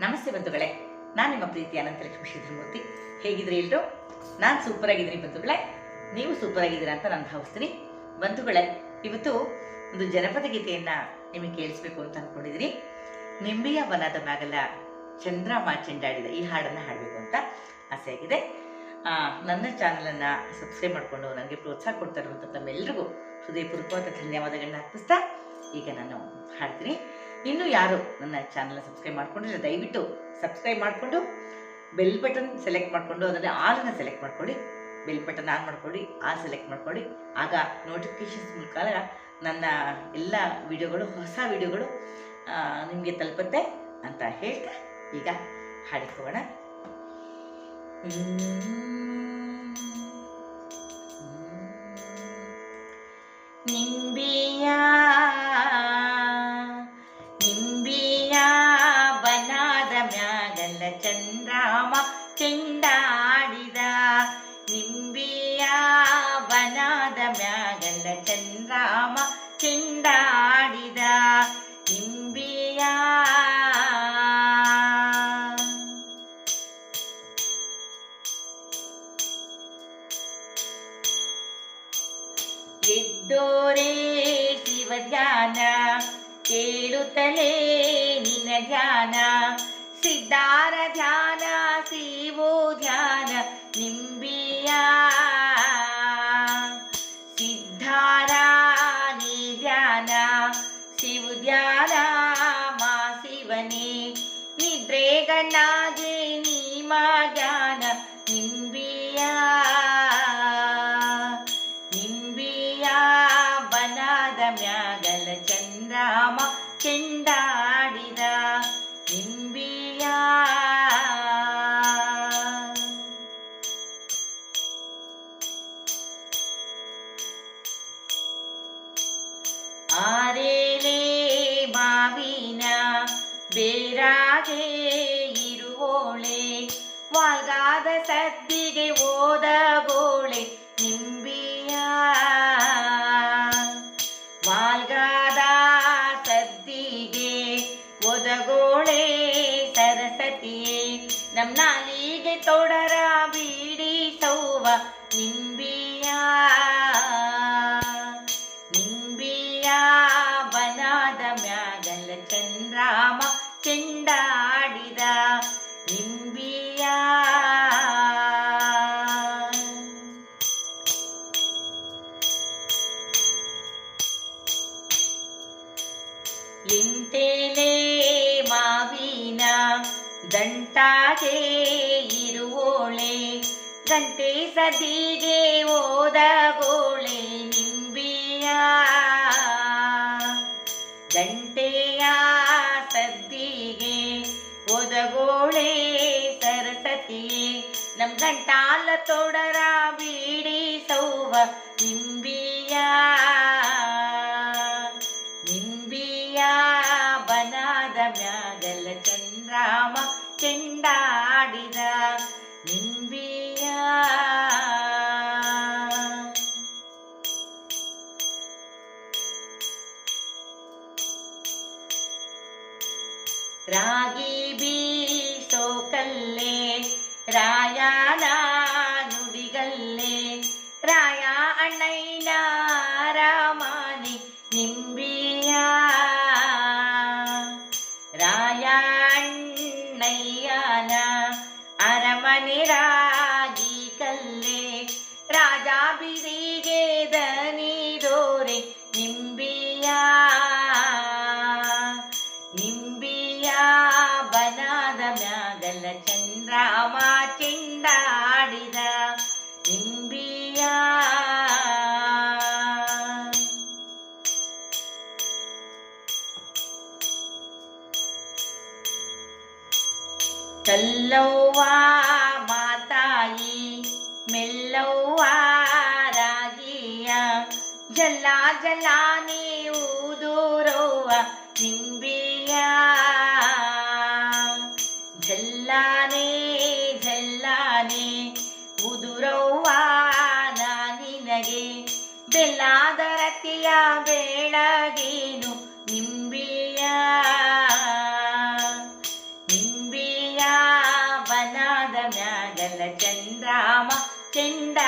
ನಮಸ್ತೆ ಬಂಧುಗಳೇ. ನಾನು ನಿಮ್ಮ ಪ್ರೀತಿ ಅನಂತಲಕ್ಷ್ಮಿ ಶ್ರೀಧರಮೂರ್ತಿ ಹೇಗಿದ್ರಿ ಎಲ್ರು? ನಾನು ಸೂಪರ್ ಆಗಿದ್ದೀನಿ ಬಂಧುಗಳೇ. ನೀವು ಸೂಪರ್ ಆಗಿದ್ದೀರಾ ಅಂತ ನಾನು ಭಾವಿಸ್ತೀನಿ. ಬಂಧುಗಳೇ ಇವತ್ತು ಒಂದು ಜನಪದ ಗೀತೆಯನ್ನ ನಿಮಗೆ ಕೇಳಿಸ್ಬೇಕು ಅಂತ ಅನ್ಕೊಂಡಿದ್ದೀನಿ ನಿಂಬೆಯ ವನದ ಮ್ಯಾಗಲ ಚಂದ್ರ ಮಾಚೆಂಡಾಡಿದ ಈ ಹಾಡನ್ನು ಹಾಡಬೇಕು ಅಂತ ಆಸೆಯಾಗಿದೆ. ಆ, ನನ್ನ ಚಾನಲನ್ನು ಸಬ್ಸ್ಕ್ರೈಬ್ ಮಾಡಿಕೊಂಡು ನನಗೆ ಪ್ರೋತ್ಸಾಹ ಕೊಡ್ತಾ ಇರುವಂಥ ತಮ್ಮೆಲ್ಲರಿಗೂ ಹೃದಯಪೂರ್ವಕವಾದ ಧನ್ಯವಾದಗಳನ್ನ ಅರ್ಪಿಸ್ತಾ ಈಗ ನಾನು ಹಾಡ್ತೀನಿ. ಇನ್ನೂ ಯಾರು ನನ್ನ ಚಾನಲ್ನ ಸಬ್ಸ್ಕ್ರೈಬ್ ಮಾಡ್ಕೊಂಡ್ರೆ ದಯವಿಟ್ಟು ಸಬ್ಸ್ಕ್ರೈಬ್ ಮಾಡಿಕೊಂಡು ಬೆಲ್ ಬಟನ್ ಸೆಲೆಕ್ಟ್ ಮಾಡಿಕೊಂಡು ಅದರಲ್ಲಿ ಆಲನ್ನು ಸೆಲೆಕ್ಟ್ ಮಾಡ್ಕೊಳ್ಳಿ. ಬೆಲ್ ಬಟನ್ ಆನ್ ಮಾಡ್ಕೊಳ್ಳಿ ಆ ಸೆಲೆಕ್ಟ್ ಮಾಡ್ಕೊಳ್ಳಿ. ಆಗ ನೋಟಿಫಿಕೇಶನ್ಸ್ ಮೂಲಕ ನನ್ನ ಎಲ್ಲ ವಿಡಿಯೋಗಳು ಹೊಸ ವಿಡಿಯೋಗಳು ನಿಮಗೆ ತಲುಪುತ್ತೆ ಅಂತ ಹೇಳ್ತಾ ಈಗ ಹಾಡಿಕೋಣ ಧ್ಯಾನ ಕೇಳುತ್ತಲೇ ನಿನ ಧ್ಯಾನ ಸಿದ್ಧಾರ ಧ್ಯಾನ ಶಿವೋ ಧ್ಯಾನ ನಿಂಬಿಯ ಸಿದ್ಧಾರ ನೀ ಧ್ಯಾನ ಶಿವ ಧ್ಯಾನ ಮಾ ಶಿವನೇ ನಿದ್ರೆಗಣ್ಣಾಗೆ ನೀಮ ಜ್ಞಾನ ನಿಂಬಿಯ ಚಂದ್ರಾಮ ಚೆಂಡಾಡಿದ ನಿಂಬಿಯ ಆರೇಲೇ ಮಾವಿನ ಬೇರಾಗೆ ಇರುವೋಳೆ ವಾಲ್ಗಾದ ಸದ್ದಿಗೆ ಓದಗೋಳೆ ಒದಗೋಳೆ ಸರಸ್ವತಿಯೇ ನಮ್ಮ ನಾಲಿಗೆ ತೊಡರ ಬೀಡಿಸೌವ ನಿಂಬಿಯ. ನಿಂಬಿಯ ಬನಾದ ಮ್ಯಾಗಲ ಚಂದ್ರಾಮ ಚೆಂಡಾಡಿದ ನಿಂಬಿಯ. ಲಿಂತೆ ದಂಟಾಗೆ ಇರುವೋಳೆ ಗಂಟೆ ಸದಿಗೆ ಓದಗೋಳೆ ನಿಂಬಿಯ. ಗಂಟೆಯ ಸದ್ದಿಗೆ ಒದಗೋಳೆ ಸರಸ್ವತಿಯೇ ನಮ್ ಗಂಟಾಲ ತೊಡರ ಬೀಡಿ ಸೌವ ನಿಂಬಿಯ ರಾಗಿ ಬೀಸೋ ಕಲ್ಲೆ ರಾಯನ ಚಂದ್ರಾಮ ಚೆಂಡಾಡಿದ ನಿಂಬಿಯ ಕಲ್ಲವ್ವ ಮಾತಾಯಿ ಮೆಲ್ಲವ್ವ ರಾಗಿಯ ಜಲ್ಲ ಜಲ ಗುರವ್ವಾನ ನಿನಗೆ ಬೆಲ್ಲಾದ ರತಿಯ ಬೆಳಗೇನು ನಿಂಬಿಯ? ನಿಂಬಿಯ ಬನಾದ ಮ್ಯಾಗಲ ಚಂದ್ರಾಮ ಚಂಡ